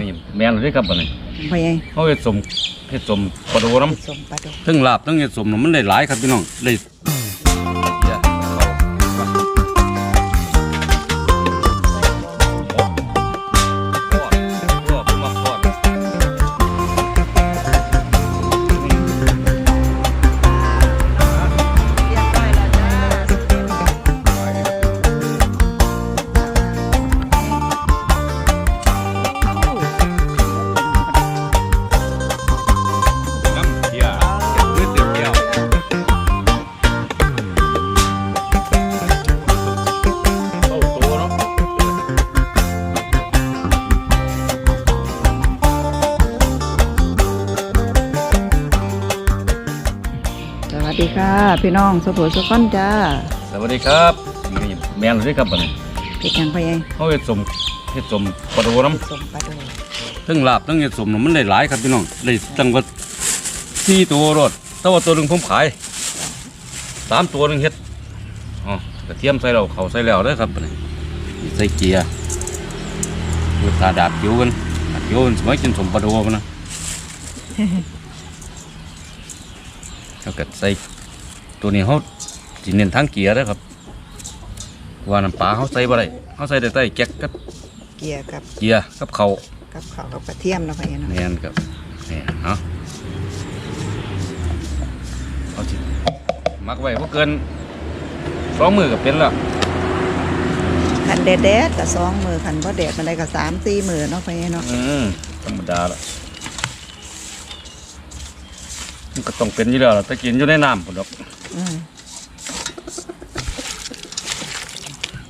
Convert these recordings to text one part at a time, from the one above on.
นี่แม่นเลยครับบัดนี้พ่อใหญ่เฮาเฮ็ดสมเฮ็ดสมปลาโดน้สมปลาดกำทั้งลาบทั้งเฮ็ดสมน่ะมันได้หลายครับพี่น้องได้ วัสดีค่ะ พี่น้องสุภูสุขคนจ้าสวัสดีครับนี่แม่นเลยครับบัดนี้เป็นหยังพ่อใหญ่เฮาเฮ็ดสมเฮ็ดสมปลาโดน้ำสมปลาดกทั้งลาบทั้งเห็ดสมน่ะมันได้หลายครับพี่น้องได้ตั้งว่าสี่ตัวรถแต่ว่าตัวหนึ่งผมขายสามตัวหนึ่งเฮ็ดอ๋อกระเทียมใส่เราเขาใส่แล้วเด้อครับบัดนี้ใส่เกียร์ดูตาดาบคิวกันดาบคิวกันสมัยกินสมปลาโดมันนะ แล้วก็ใส่ตัวนี้เขาจีเน้นทั้งเกียร์เด้อครับว่าน้ำปลาเขาใส่บ่ได้เขาใส่ได้ใส่แก๊กกับเกียร์กับเกียร์กับเขาวกับข้าวกับกระเทียมเนาะพ่อใหญ่เนาะแม่นครับนี่เอาเอาจิมักไว้พวกเกินสองมือกับเป็นแล้วคันแดดๆกับสองมือคันบ่แดดมันได้กับสามสี่มือเนาะพ่อใหญ่เนาะอืมธรรมดาละ มันก็ต้องเป็นอยู่แล้วล่ะแต่กินอยู่ในน้ำพุ่นดอกอืม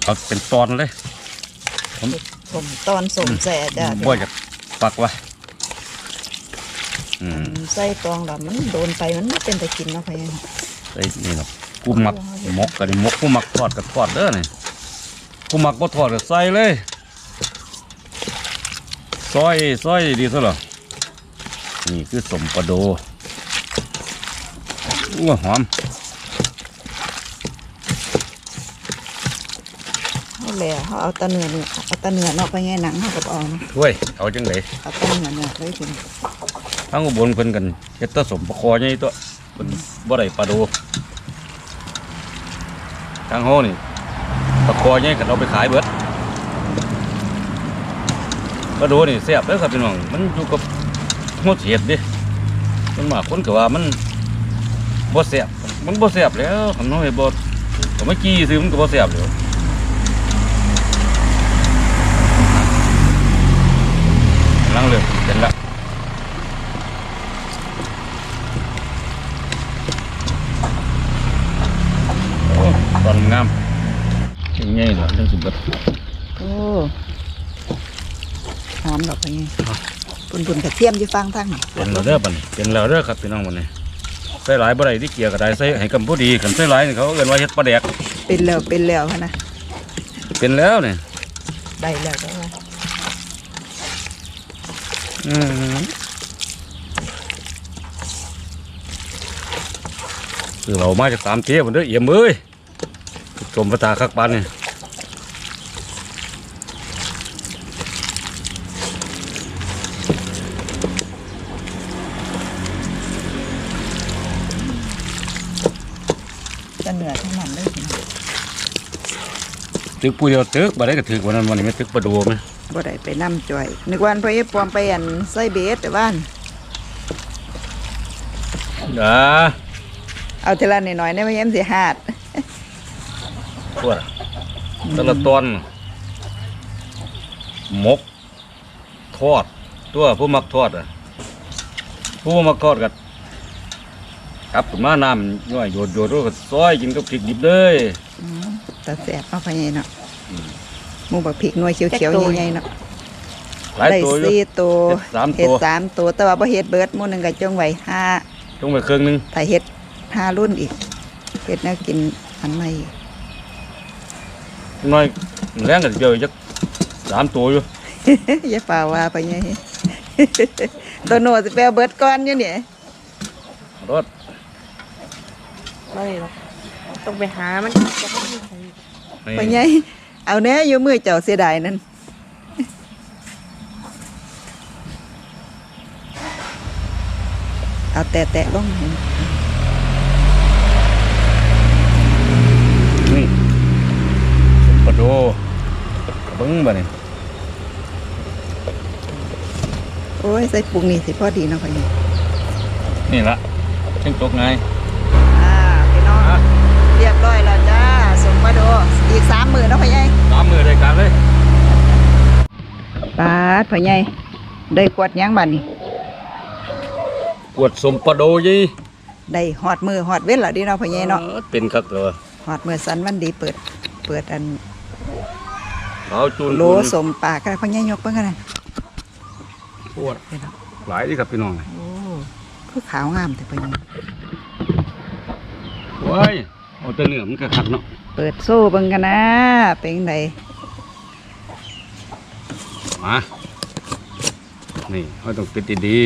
เอาเป็นตอนเลย ผมสมตอนสมแส่จ้าบ่จะปักไว้อืมใส่ตองดำมันโดนไปมันไม่เป็นตะกินเนาะพ่อใหญ่เนาะไอ้นี่ครับกูมักมกกับมกกูมักทอดกับทอดเด้อนี่กูมักบ่ทอดก็ใส่เลยซอยซอยดีซะเหรอนี่คือสมปลาโด อู้หอมเอาแหละเขาเอาแตะเนื้อเนี่ยเอาแตะเนื้อเนาะพ่อใหญ่หนังเขากับเอาเนาะถ้วยเอาจังไดเอาแตะเนื้อเนี่ยเลยคุณทั้งอุบลเพิ่นกันเฮ็ดแตะสมปลาคอใหญ่ตัวเพิ่นบ่ได้ปลาโดทางโฮนี่ปลาคอใหญ่กันเอาไปขายเบิดปลาโดนี่แซ่บเด้อครับพี่น้องมันอยู่กับหดเห็ดดิมันมากคนก็ว่ามัน บ่แซ่บมันบ่แซ่บแล้วคำน้อยบ่ก็ไม่กี้ซื้อมันก็บ่แซ่บแล้วลังเลยเสร็จละโอ้ตอนงามยังไงเหรอเรื่องสุดเบิดโอ้หอมดอกพ่อใหญ่ปุ่นปุ่นๆกระเทียมอยู่ฟังทั้งเป็นแล้วเด้อบัดนเป็นแล้วเด้อครับพี่น้องวันนี้ ใส่หลายบ่ได้ที่เกี่ยก็ได้ใส่ให้กำผู้ดีขันใส่หลายนี่เขาเอิ้นว่าเฮ็ดปลาแดกเป็นแล้วเป็นแล้วพะนะเป็นแล้วนี่ได้แล้วก็ว่าอืมคือเรามาจากสามเทียบเด้อเอี่ยมเอ้ยชมประตาคักปานนี่จ เหนือทั้งนั้นเลยพี่น้องตึกผู้เดียวตึกบ่ได้ก็ตึกวันนั้นวันนี้ไม่ตึกประดูไหมบ่ได้ไปนํจ่อยนึกว่าพ่อใหญ่ปลอมไปอันใส่เบสแต่บ้านอ่าเอาทีละหน่อยๆได้ไหมยัมสิหาดพวดแต่ละตอนหมก ทอด ตัวผู้มักทอดอะผู้บ่มักทอดกัน ครับขึ้นมาน้ำย่อยโยดโยดแล้วก็ซอยกินกับพริกดิบเลยอืมแต่แสบเอาพ่อใหญ่เนาะหมูบักพริกหน่วยเขียวๆใหญ่ๆเนาะหลายได้ตัวอยู่ สี่ตัวเฮ็ดสามเฮ็ดตัวสามตัวแต่ว่าบ่เฮ็ดเบิดหมู่หนึงก็จงไว้ห้าต้องไปเครื่องหนึงถ้าเฮ็ดห้ารุ่นอีกเฮ็ดแนวกินอันใหม่น้อยแรงกันเดียวจักสามตัวอยู่อย่าฝ่าว่าไปไง ตัวโนสิไปเอาเบิดก่อนอยู่เนี่ยรถ ได้หรอกต้องไปหามันไปไงเอาแน่อยู่มือเจ้าเสียดายนั่นเอาแตะแตะล่องเห็นี่ปดูบิ้งบ่เนี่โอ้ย ใส่ปรุงนี่สิพอดีนะพ่อนี่นี่ละเช่งตกไง เรียบร้อยแล้วจ้าสมมาโดอีกสามหมื่นเนาะพ่อใหญ่สามมือรายการเลยปาดพ่อใหญ่ได้กวดหยังบัดนี้กวดสมปลาโดยี่ได้ฮอดมือฮอดเว้นแล้วดีเนาะพ่อใหญ่เนาะออเป็นครับตัวฮอดมือสันวันดีเปิด เปิดอันขาวจูนโลสมปากกันพ่อใหญ่ยกเบิ่งกันนะปวดหลายที่ครับพี่น้องโอ้คือขาวงามแต่พ่อใหญ่ว้าย เอาแต่เนื้อมันก็ขัดเนาะเปิดโซ่เบิ่งกันนะ เป็นจั่งใดมานี่เขาต้องปิดดี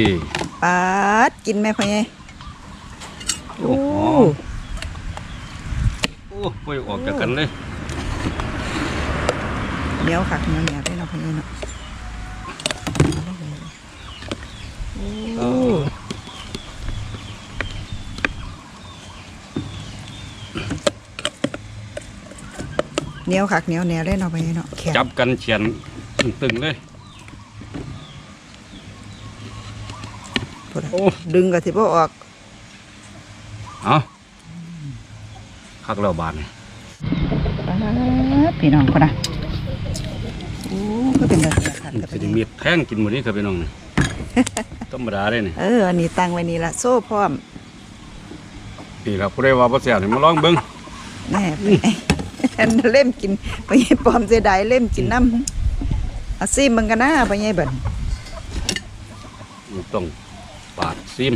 ปาดกินไหมพ่อใหญ่ๆโอ้โอ้โอ้ยออกจากกันเลยเหนียวคักเหนียวเหนียวได้เนาะพ่อใหญ่เนาะโอ้ เหนียวคักเหนียวเหนียวได้เนาะพ่อใหญ่เนาะแข็งจับกันเฉียนตึงๆเลยพุ่นน่ะโอ้ดึงก็สิบ่ออกเอาคักแล้วบานนี่ปาดพี่น้องคนน่ะโอ้ก็เป็นแบบนี้คักมันกับจะพ่อได้ใหญ่มีดแท่งกินหมดนี้ครับพี่น้องนี่ธรรมดาเลยนี่เอออันนี้ตั้งไว้นี่ละโซ่พร้อมนี่ครับผู้ใดว่าบ่แซ่บนี่มาลองเบิ่งแน่ไปอัน เล่มกินไปยายปลอมเสียดายเล่มกินน้ำเอาซิมมึงกันนะไปยายเบิ่นมันต้องปาดซิม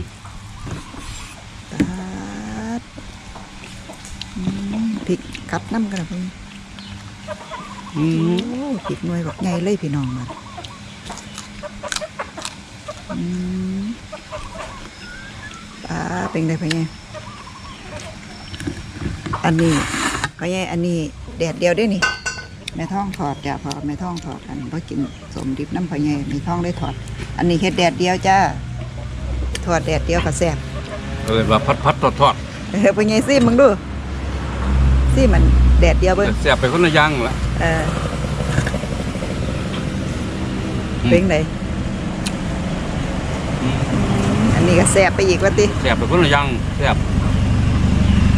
ปาดอืมพริกกัดน้ำกันนะพี่อืมโอ้พริกหน่วยแบบใหญ่เลยพี่น้องมันอืมปลาเป็นไงพี่ยายอันนี้ พี่ยายอันนี้แดดเดียวได้นี่แม่ท้องถอดจ้ะพอแม่ท้องถอดอันเพราะกินสมดิบน้ำพะไงแม่ท้องได้ถอด อันนี้เฮ็ดแดดเดียวจ้าถอดแดดเดียวก็แซ่บเอิ้นว่าพัดพัดทอดทอดเออพะไงซิมึงดูซิมันแดดเดียวเบิ่งแซ่บไปคนละอย่างละเอออืมเป็นไงอันนี้ก็แซ่บไปอีกว่าติแซ่บไปคนละอย่างแซ่บ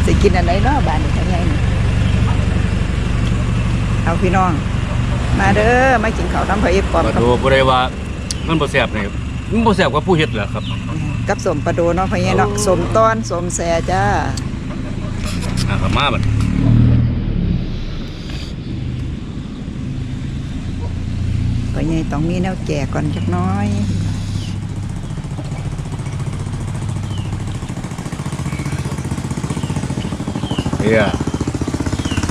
สิกินอันไหนเนาะบ้านนี้พะไงนี่ เอาพี่น้อง มาเด้อมากินข้าวน้ำพะเอฟปอมมากับดูผู้ใดว่ามันบ่แซ่บนี่มันบ่แซ่บกว่าผู้เฮ็ดแหละครับกับสมปลาโดเนาะพะไงเนาะสมต้อนสมแซ่จ้าอะก็มาบัดก็ยังต้องมีแนวแก่ก่อนจักหน้อยเฮีย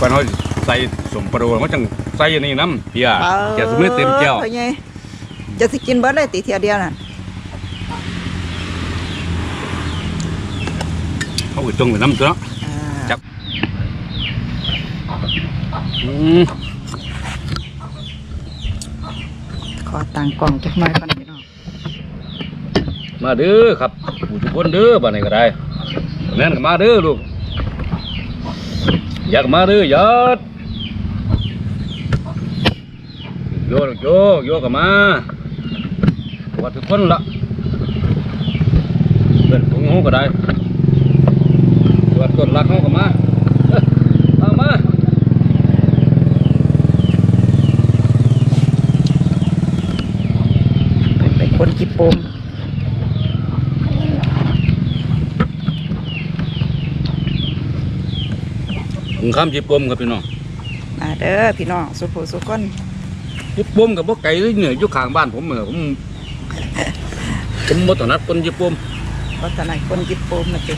ก่อนเฮาสิ ใส่สมปลาโดมันจังใส่อันนี้น้ำเฮียแกะสมือเต็มแก้วพ่อใหญ่จะสิกินเบิดเลยติเทียเดียวน่ะเขาก็จงไว้น้ำตัวเนาะอ่าจับอืมขอตังกล่องจักหน่อยก่อนพี่น้องมาเด้อครับผู้ทุกคนเด้อบ้านไหนก็ได้แม่นก็มาเด้อลูกอยากมาเด้ออยากโยลูกโยโยก็มาว่าทุกคนละเป็นของเขาก็ได้ว่าต้นรักเขาก็มาเอ้อเอามาเป็นเป็นคนจิปโปมถึงคำจีปมครับพี่น้องมาเด้อพี่น้องสุภูสุคน จีปมกับพวกไก่เลยเนี่ยอยู่ข้างบ้านผมเหมือนผมผมมตนัดคนจีปมวัฒนคนจิปโปมนะติ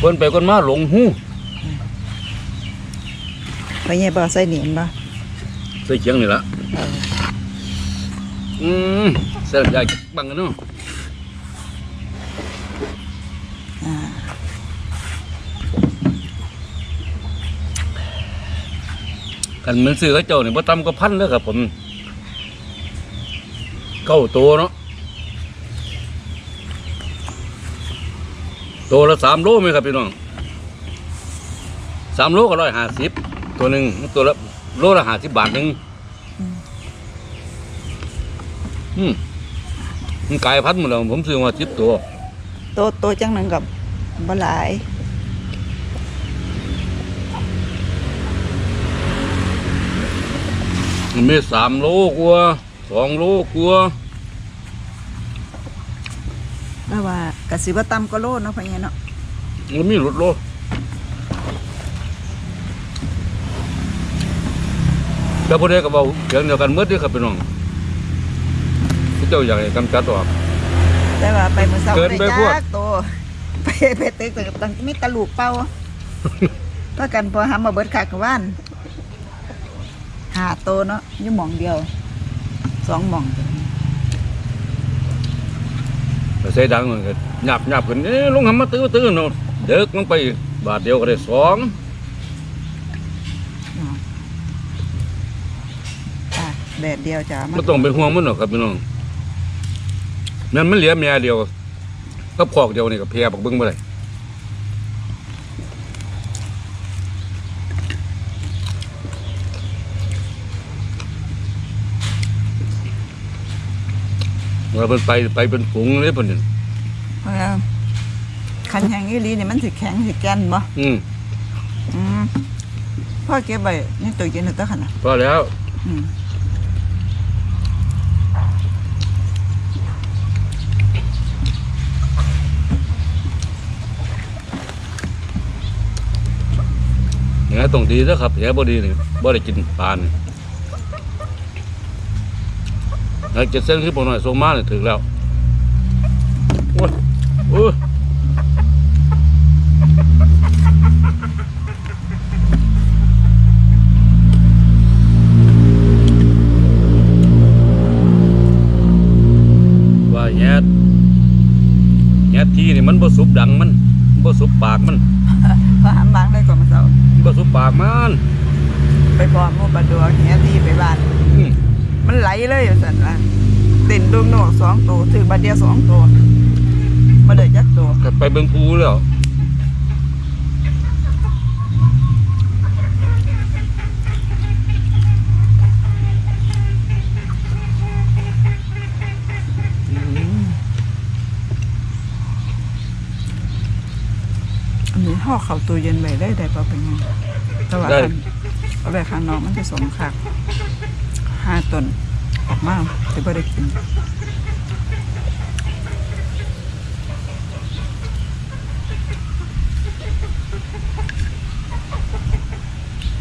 คนไปคนมาหลงหูพ่อใหญ่บ่ใส่เหนียนบ่ใส่เชียงนี่ละเอออืมเส้นใหญ่บังกันเนาะอ่ากันเหมือนซื้อเขาเจ้าเนี่ยบ่ต่ำก็พันเลยครับผม เก้าตัวเนาะตัวละสามโลไหมครับพี่น้องสามโลก็ร้อยห้าสิบตัวหนึ่งตัวละโลละห้าสิบบาทหนึ่งอืมมันกลายพันธุ์หมดแล้วผมซื้อมาสิบตัวโตโตจังหนึงกับบ่หลายมันมีสามโลกว่า สองโลกว่าแล้วว่ากะสิบ่ต่ำก็โลเนาะพ่อใหญ่เนาะมันมีรถโลแต่พอดีก็บอกเสียงเดียวกันเมื่อเดียวครับพี่น้องพระเจ้าอยากให้กำจัดออก แต่ว่าไปมื้อเช้าเกินได้ไปพวก จักโตไปไปตึกตึกตั้งมีแตะลูกเป่าถ้ากันพอหามาเบิดคักว่านหาโตเนาะอยู่หม่องเดียว สองหม่องแต่ใส่ดังมันก็หยาบหยาบกันเอ๊ะลงหำมาตื้อตื้อเนาะเด็กมันไปบาทเดียวก็ได้สองอะแดดเดียวจ้ามาไม่ต้องเป็นห่วงมันหรอกครับพี่น้องนั่นมันเหลือเมียเดียวก็ขอกเดียวนี่ก็เพียบักเบิ้งบ่ได้ว่าเป็นไปไปเป็นฝูงเลยเพิ่นนี่เออคันแห้งอีหลีนี่มันสิแข็งสิแก่นบ่อืมอืมพ่อเก็บไว้นี่ตัวเย็นตัวขนาดพอแล้วอืมอย่างนี้ต้องดีแล้วครับอย่างนี้บ่ดีนี่บ่ได้กินปลานี่ แล้วเจ็ดเส้นที่ผมหน่อยส่งมาเนี่ยถึงแล้วโอ้ยโอ้ยว่าแย่แย่ทีนี่มันบ่สุบดังมันมันบ่สุบปากมันพอหามบางได้ก่อนมาเช้ามันบ่สุบปากมัน ไปพอหมูปลาดัวแค่ที่ไปบ้านอื มมันไหลเลยอยู่สั่นว่าเต้นดวงนอกสองตัวถือบัดเดียวสองตัวมาเลยจักตัวก็ไปเบิ่งภูแล้วอันนี้ห่อเข่าตัวเย็นไว้ได้ได้ป่ะเป็นไงแต่ว่าคันเอาไปข้างนอกมันจะสมคัก ห้าตนออกมาจะไม่ได้กิน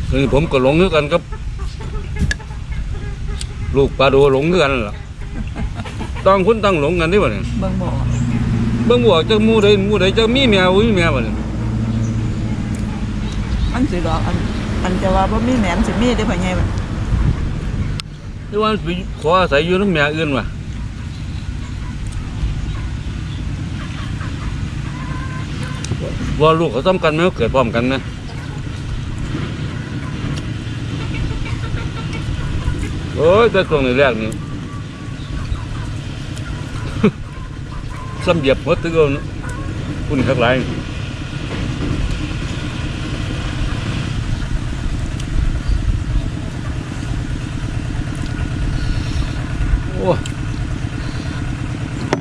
คือผมก็หลงคือกันครับ ลูกปลาโดหลงคือกันล่ะต้องคนตั้งหลงกันนี่บ่เนี่ยเบิ่งบ่ออกเบิ่งบ่ว่าจะหมู่ใดหมู่ใดจะมีแมวบ่มีแมวบ่เนี่ยมันสิดอกอันอันจะว่าบ่มีแหนมสิมีได้อพ่อใหญ่บ่ หรือว่าไปขออาศัยอยู่น้ำแมวอื่นว่ะว่าลูกเขาซ้ำกันไหมเขาเกิดพร้อมกันนะโอ้ยแต่ช่วงแรกนี่ซ้ำเหยียบหัวตึกเอาเนอะคุณทักหลายโอ้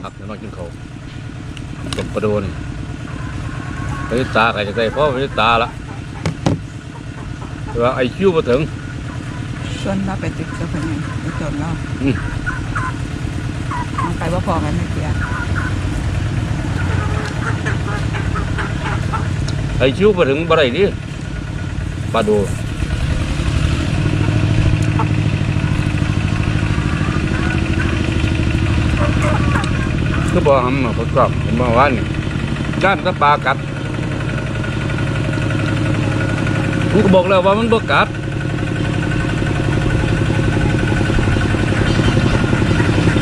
ผักเดี๋ยวน้อยกินเขาว ตบประโดนี่ไปตาใครจะได้เพราะไปตาละแต่ว่าไอคิวมาถึงชวนเราไปตึกกับพ่อใหญ่ไปจนเราอืมมันไปบ่พอกันไม่เกี่ยไอคิวมาถึงบ่ได้ดิปลาโด ก็บอกหำมาประกอบเมื่อว่านี่ด้านตะปลากัดผมก็บอกแล้วว่ามันบ่กัด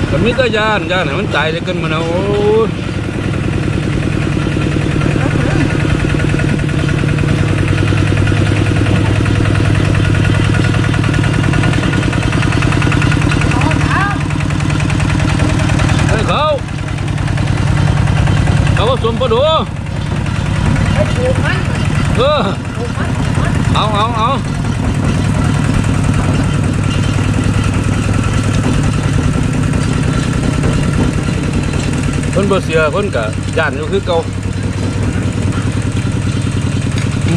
แต่มีแต่ยานยานให้มันใจเลยกันมันเอาโอ้ยให้เขาเขาว่า สมปลาโดเออเอาเอาเอาคนบ่เสียคนกะย่านอยู่คือเก่า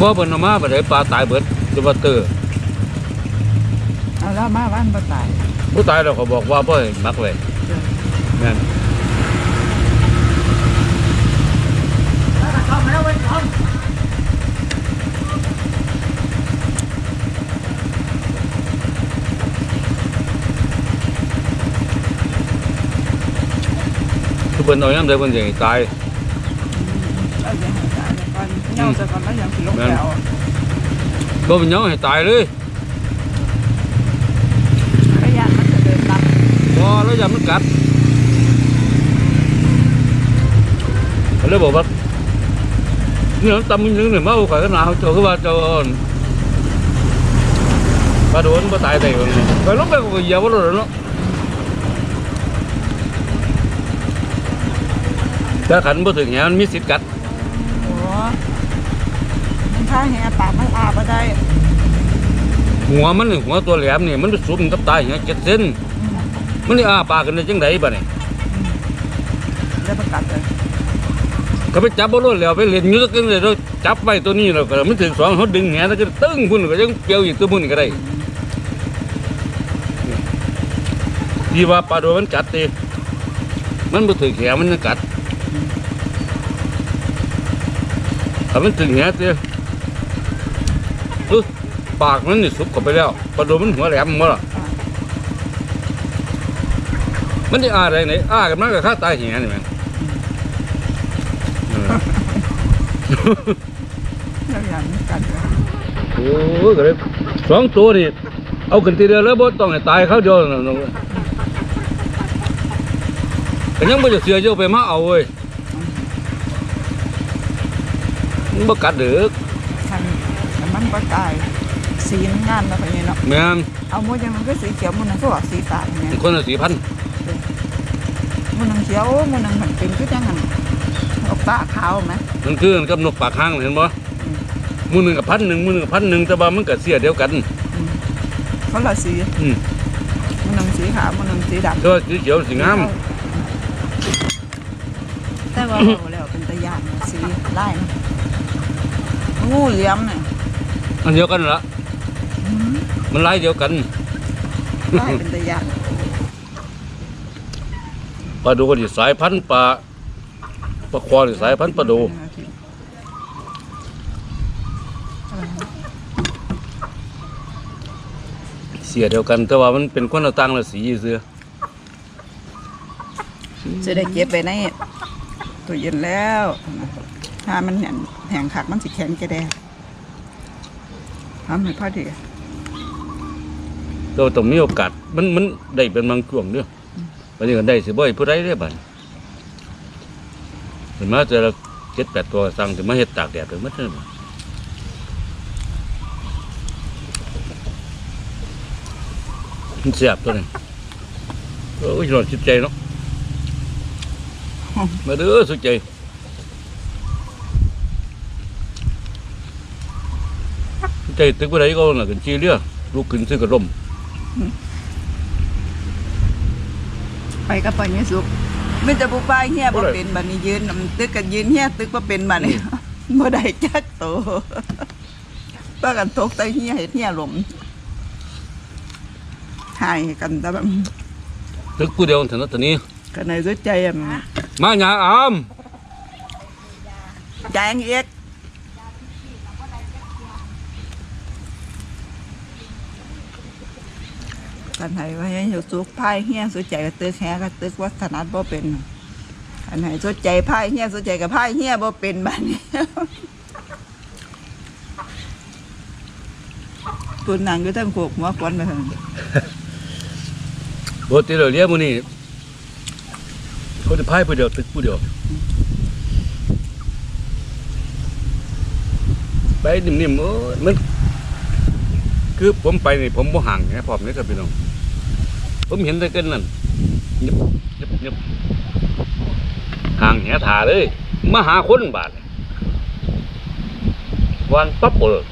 บ่เพิ่นเอามาบ่ได้ปลาตายเบิดจะว่าเตอเอาแล้วมาบ้านบ่ตายผู้ตายแล้วเขาบอกว่าบ่ให้มักไว้แม่น เพิ่นเอายามใดเพิ่นสิให้ตายเราจะให้ตายก่อนเงาซะก่อนแล้วยังสิลงไปเอาบ่เป็นหยังให้ตายเลยขยันมันจะเดินตามบ่แล้วอย่ามันกัดเขาเลยบอกว่าเนี่ยตำมึงนึงเนี่ยมาเอาข่อยกันหนาวเจ้าคือว่าเจ้าอ่อนปลาโดนปลาตายได้บ่เนี่ยไปลงไปก็เหยียบบ่รถแล้วเนาะ ถ้าขันบ่ถึงแหมันมีสิทธิ์กัดโอ้มันพาแหปากมันอาบ่ได้หัวมันนี่หัวตัวแหลมนี่มันไปสุมกับตายเหี้ยเจ็ดเส้นมันนี่อ้าปากกันได้จังไดบัดนี้แล้วประกัดเลยเขาไปจับบ่รถแล้วไปเล่นอยู่สักกันเลยเราจับไว้ตัวนี้แล้วก็มันถึงสองเขาดึงแหแล้วก็ตึ้งพุ่นก็ยังเปรียวอีกตัวพุ่นก็ได้ที่ว่าปลาโดนมันกัดติมันบ่ถึงแหมันยังกัด ถ้ามันถึงแหติอึปากมันนี่สุบเข้าไปแล้วปลาโดนมันหัวแหลมบ่ล่ะมันได้อ้าอะไรไหนอ้ากันมันก็ฆ่าตายแหนี่แม่นเออแล้วอย่างนี้กันเลยโอ้ยก็เลยสองตัวนี่เอาขึ้นทีเดียวแล้วบ่ต้องให้ตายเขาเดียวนั่นน่ะก็ยังบ่จะเสียเจ้าไปมาเอาเว้ยมัน บ่กัดเด้อคันแต่มันบ่ตาย สีมันงามแล้วไปนี่เนาะแม่นเอาหมดยังมันก็สีเขียวมันนั่นก็ออกสีฟ้าเนี่ยคนละสี่พันมันนังเขียวมันนังหันเป็นคือจังหันออกฟ้าขาวไหมนั่นคือกับนกปากหางเห็นบ่หมือหนึ่งกับพันหนึ่งมือหนึ่งกับพันหนึ่งแต่ว่ามันก็เสียเดียวกันเขาละสีอืมมันนังสีขาวมันนังสีดำแต่ว่าสีเขียวสีงามแต่ว่าเอาแล้วเป็นตะยานสีไล่นะ งูเหลี่ยมเนี่ยอันเดียวกันละมันลายเดียวกันไล่เป็นตะยานปลาดูนี่สายพันธุ์ปลาปลาควานี่สายพันธุ์ปลาดูเสียเดียวกันแต่ว่ามันเป็นคนละต่างละสีเสือจะได้เก็บไปในตู้เย็นแล้วถ้ามันแห้ง แห้งขักมันสิแข็งจะได้ทำให้พอดีเราต้องมีโอกาสมันมันได้เป็นบางช่วงเด้อวันนี้ก็ได้สิบ่อยผู้ใดได้อบัดเห็นมาแต่ละเจ็ดแปดตัวสั่งจะมาเฮ็ดตากแดดถึงมัดเด้อบัดมันเสียบตัวนี้โอ้ยหลอดจิตใจเนาะมาเด้อสุดใจสุด ใจตึกผู้ใดก็น่ะกันชีเรือลูกขึ้นซื้อกระร่มไปกับไปเนี่ยสุกไม่จะบุปผาเฮียบ่เป็นบัดนี้ยืนนำตึกกันยืนเฮียตึกบ่เป็นบัดนี้บ่ได้จักโตป้ากันตกใต้เฮียเฮ็ดเฮียหลมหายกันแต่แบบตึกผู้เดียวเถอะนะตอนนี้กันในสุดใจอะมาหยาอามแจงเอ็ก กันให้ว่าให้อยู่สุกพายเฮี้ยสุดใจกับตึกแฮกับตึกวัฒนัดบ่เป็นอันไหนสุดใจพายเฮี้ยสุดใจกับพายเฮี้ยบ่เป็นบัดนี้ปุนนางอยู่ทั้งโขกหัวควันไปหั่นปกติเราเรียกมื้อนี้เขาจะพายผู้เดียวตึกผู้เดียวไปนิ่มๆมันคือผมไปนี่ผมบ่ห่างนะพร้อมนี่ครับพี่น้อง ผมเห็นแต่กันนั่นยิบยิบยิบห่างแหถาเลยมาหาคนบาดวันปั๊บเปิด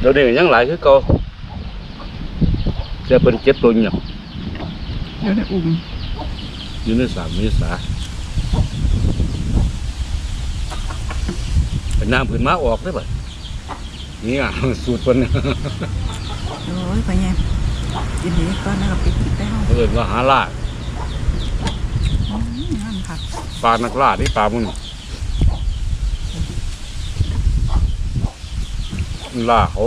เดี๋ยวนี้ยังหลายคือเก่าแต่เป็นเจ็ดตัวเงียบอยู่ในอุ่มอยู่ในสามเมษาเป็ นน้ำผืนม้าออกได้ป่ะนี่อะสูตรคนโอ้ยพ่อใหญ่กินนี้ก่อนแล้วก็ปิดคลิปได้ห้องเอินว่าหาล่านั่นค่ะปลานักล่าที่ปลามึงมันล่าเขา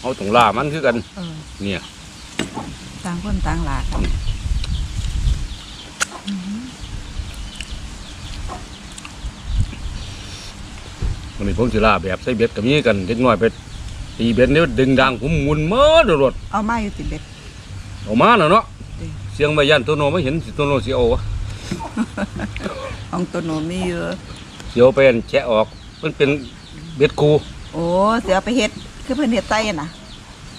เอาต้องล่ามันคือกันเออเนี่ยต่างคนต่างหลาก วันนี้ผมสิล่าแบบใส่เบ็ดกับนี้กันเด็กน้อยไปตีเบ็ดเนี้ยดึงดังผมหมุนเมื่อรถเอามาอยู่ติดเบ็ดออกมาแล้วเนาะอืมเสียงใบยันตัวโนไม่เห็นสิตัวโนสิเอาวะของตัวหนูมีเยอะเสียวไปอันแฉะออก มันเป็นเบ็ดคูโอ้เสียไปเฮ็ดคือเพิ่นเฮ็ดไต้น่ะ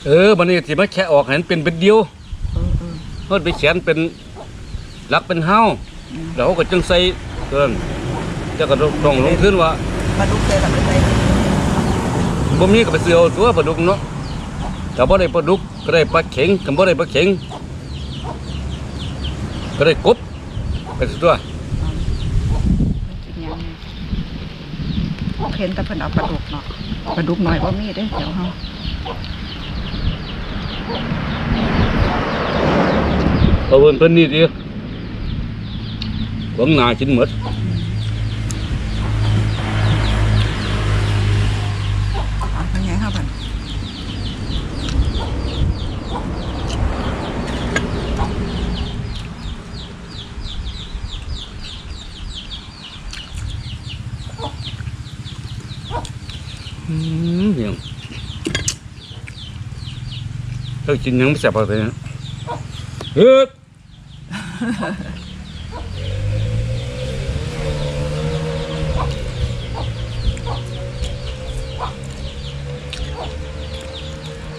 เออบันนี้สิมาแฉะออกเห็นเป็นเบ็ดเดียวเออเออเพิ่นไปเขียนเป็นรักเป็นเฮาอืมแล้วเขาก็จังใส่เกินเจ้าก็ต้องลงทุนว่า ปลาดุกใส่กับไปใส่บ่มีก็ไปซื้อเอาตัวปลาดุกเนาะถ้าบ่ได้ปลาดุกก็ได้ปลาเข็งถ้าบ่ได้ปลาเข็งก็ได้กบไปซื้อตัวกินหยังเห็นแต่เพิ่นเอาปลาดุกเนาะปลาดุกหน่อยบ่มีเด้เดี๋ยวเฮาเอาเพิ่นเพิ่นนี่ดิหวังหน้ากินหมด เอาเป็นไงครับบัน อืมเฮียง เฮ้ยกินยังไม่แซ่บเลยนะเฮ้ย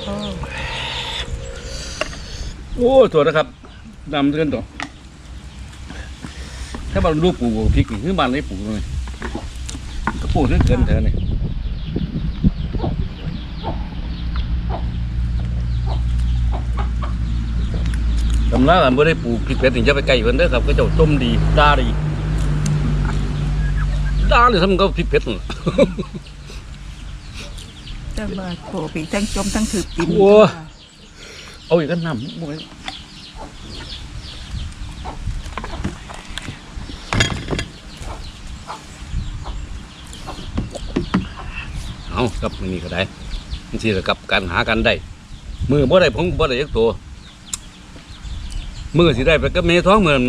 โอ้โอ้ตัวนะครับดำเกินตัวถ้าบ้านลูกปลูกพริกนี่คือบ้านไหนปลูกเลยก็ปลูกเกินเกินเถอะนี่ย ตำรากันบ่ได้ปลูกพริกเป็ดนี่จะไปไกลเพิ่นเด้อครับก็เจ้าต้มดีดาดีดาเลยทำก็พริกเป็ดนั่นล่ะเจ้าบ่โผปีกทั้งจมทั้งถือกินโอ้เอาอีกก็นำบ่ไหวเอาครับมันนี่ก็ได้มันสิกับการหากันได้มือบ่ได้ผมบ่ได้ยักตัว มือสิได้ไปกับเมท้องเหมือน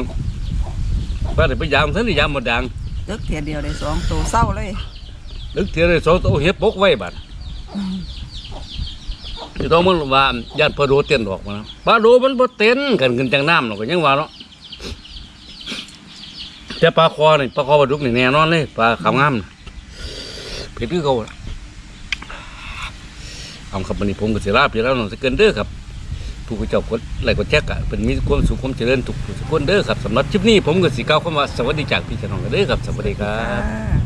ว่าได้ไปยามเท่านี้ยามหมดดังเลิกเทียเดียวได้สองตัวเศร้าเลยลึกเทียได้สองตัวเฮ็ดปกไว้บัดที่ต้องมันว่าญาติพอโดเต้นออกมานะปลาโดมันบ่เต้นกันขึ้นจังน้ำเนาะก็ยังว่าเนาะแต่ปลาคอนี่ปลาคอปลาดุกนี่แน่นอนเลยปลาขาวงามน่ะเผ็ดคือเขาน่ะเอาครับวันนี้ผมกับเสียราพี่แล้วน้องสเกินเด้อครับ ผู้เจ้ากดไลค์กดแจ๊กอะเป็นมีความสุขความเจริญทุกทุกคนเด้อครับสำหรับคลิปนี้ผมกับสีเก้าเข้ามาสวัสดีจากพี่ชนองกันเด้อครับสวัสดีครับ